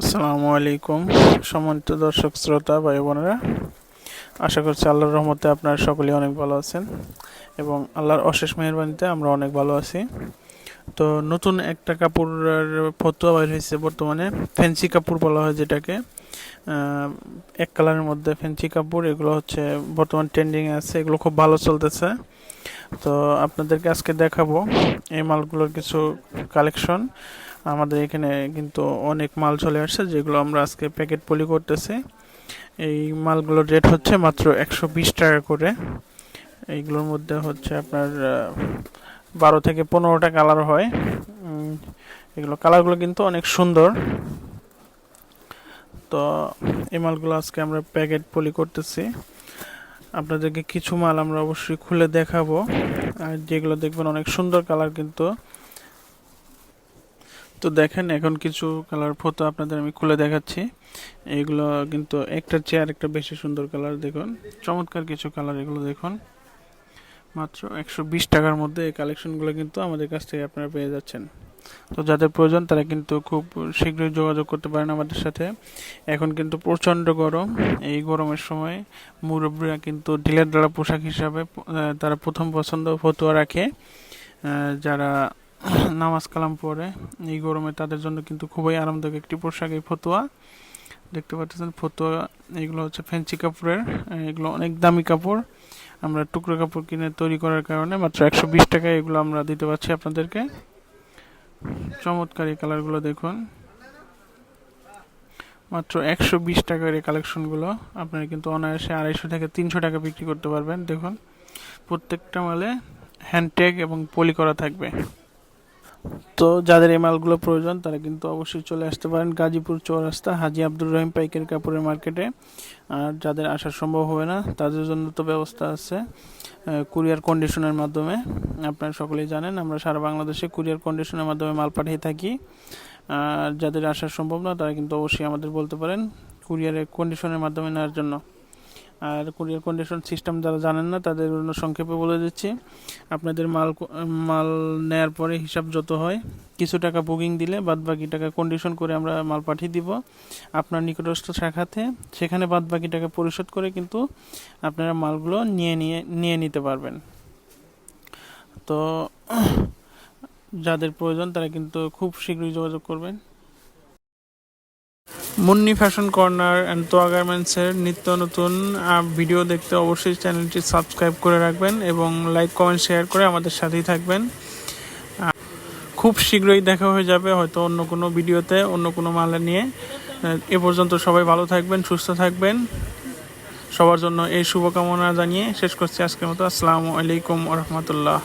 আসসালামু আলাইকুম, সম্মানিত দর্শক, শ্রোতা, ভাই বোনেরা। আশা করছি আল্লাহর রহমতে আপনারা সকলেই অনেক ভালো আছেন এবং আল্লাহর অশেষ মেহরবানিতে আমরা অনেক ভালো আছি। তো নতুন একটা কাপড়ের ফতুয়া বাইর হয়েছে বর্তমানে, ফ্যান্সি কাপড় বলা হয় যেটাকে। এক কালারের মধ্যে ফ্যান্সি কাপড়, এগুলো হচ্ছে বর্তমান ট্রেন্ডিংয়ে আছে, এগুলো খুব ভালো চলতেছে। তো আপনাদেরকে আজকে দেখাবো এই মালগুলোর কিছু কালেকশন আমাদের এখানে কিন্তু অনেক মাল চলে আসছে, যেগুলো আমরা আজকে প্যাকেট পলি করতেছি। এই মালগুলোর রেট হচ্ছে মাত্র একশো বিশ টাকা করে। এইগুলোর মধ্যে হচ্ছে আপনার বারো থেকে পনেরোটা কালার হয়। এগুলো কালারগুলো কিন্তু অনেক সুন্দর। তো এই মালগুলো আজকে আমরা প্যাকেট পলি করতেছি। আপনাদেরকে কিছু মাল আমরা অবশ্যই খুলে দেখাবো। আর যেগুলো দেখবেন অনেক সুন্দর কালার কিন্তু। তো দেখেন, এখন কিছু কালার ফটো আপনাদের আমি খুলে দেখাচ্ছি। এগুলো কিন্তু একটা চেয়ার একটা বেশি সুন্দর কালার দেখুন। চমৎকার কিছু কালার এগুলো, দেখুন। মাত্র একশো বিশ টাকার মধ্যে এই কালেকশনগুলো কিন্তু আমাদের কাছ থেকে আপনারা পেয়ে যাচ্ছেন। তো যাদের প্রয়োজন, তারা কিন্তু খুব শীঘ্রই যোগাযোগ করতে পারেন আমাদের সাথে। এখন কিন্তু প্রচণ্ড গরম। এই গরমের সময় মুরব্বীরা কিন্তু ঢিলের দ্বারা পোশাক হিসাবে তারা প্রথম পছন্দ ফতুয়া রাখে। যারা নামাজ কালাম পড়ে। এই গরমে তাদের জন্য কিন্তু খুবই আরামদায়ক একটি পোশাক, এই ফতুয়া। দেখতে পাচ্ছেন ফতুয়া, এগুলো হচ্ছে ফ্যান্সি কাপড়ের, এগুলো অনেক দামি কাপড়। আমরা টুকরো কাপড় কিনে তৈরি করার কারণে মাত্র একশো বিশ টাকায় এগুলো আমরা দিতে পারছি আপনাদেরকে। চমৎকার এই কালারগুলো দেখুন। মাত্র একশো বিশ টাকার এই কালেকশনগুলো আপনারা কিন্তু অনায়াসে আড়াইশো থেকে তিনশো টাকা বিক্রি করতে পারবেন। দেখুন, প্রত্যেকটা মালে হ্যান্ডটেগ এবং পলি করা থাকবে। তো যাদের এই মালগুলো প্রয়োজন, তারা কিন্তু অবশ্যই চলে আসতে পারেন গাজীপুর চৌরাস্তা, হাজি আব্দুর রহিম পাইকের কাপড়ের মার্কেটে। আর যাদের আসা সম্ভব হবে না, তাদের জন্য তো ব্যবস্থা আছে কুরিয়ার কন্ডিশনের মাধ্যমে। আপনারা সকলেই জানেন, আমরা সারা বাংলাদেশে কুরিয়ার কন্ডিশনের মাধ্যমে মাল পাঠিয়ে থাকি। আর যাদের আসা সম্ভব না, তারা কিন্তু অবশ্যই আমাদের বলতে পারেন, কুরিয়ারের কন্ডিশনের মাধ্যমে নেওয়ার জন্য। আর কুরিয়ার কন্ডিশন সিস্টেম যারা জানেন না, তাদের জন্য সংক্ষেপে বলে দিচ্ছি। আপনাদের মাল মাল নেয়ার পরে হিসাব যত হয়, কিছু টাকা বুকিং দিলে বাদ বাকি টাকা কন্ডিশন করে আমরা মাল পাঠিয়ে দিব। আপনার নিকটস্থ শাখাতে, সেখানে বাদ বাকি টাকা পরিশোধ করে কিন্তু আপনারা মালগুলো নিয়ে নিয়ে নিয়ে নিতে পারবেন। তো, যাদের প্রয়োজন তারা কিন্তু খুব শীঘ্রই যোগাযোগ করবেন। মুন্নি ফ্যাশন কর্নার অ্যান্ড তোয়া গার্মেন্টসের নিত্য নতুন ভিডিও দেখতে অবশ্যই চ্যানেলটি সাবস্ক্রাইব করে রাখবেন এবং লাইক কমেন্ট শেয়ার করে আমাদের সাথেই থাকবেন। খুব শীঘ্রই দেখা হয়ে যাবে হয়তো অন্য কোনো ভিডিওতে অন্য কোনো মালে নিয়ে। এ পর্যন্ত সবাই ভালো থাকবেন, সুস্থ থাকবেন। সবার জন্য এই শুভকামনা জানিয়ে শেষ করছি আজকের মতো। আসসালামু আলাইকুম রহমতুল্লাহ।